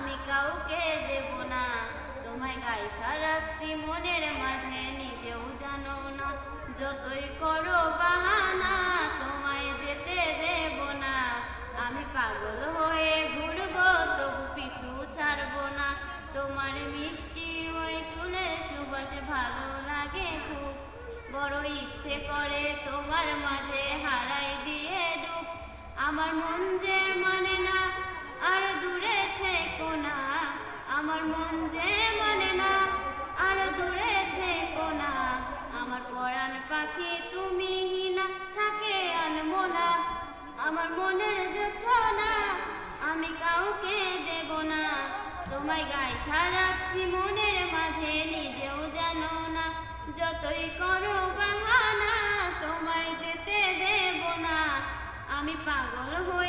আমি কাউকে দেব না। তোমায় গাইথা রাখছি মনের মাঝে, নিজেও জানো না। যতই করো বাহানা, তোমায় যেতে দেব না। আমি পাগল হয়ে ঘুরবো, তবু পিছু ছাড়বো না। তোমার মিষ্টি ওই চুলের সুবাস ভালো লাগে খুব। বড় ইচ্ছে করে তোমার মাঝে হারাই দিয়ে ডুব। আমার মন যে মানে না, আর দূরে আমার মন যে মানে না, আর দূরে থেকো না। আমার পরাণ পাখি তুমি না থাকে আনমো না আমার মনের না আমি কাউকে দেব না। তোমায় গাইথা রাখছি মনের মাঝে, নিজেও জানো না। যতই করো বাহানা, তোমায় যেতে দেব না। আমি পাগল হয়ে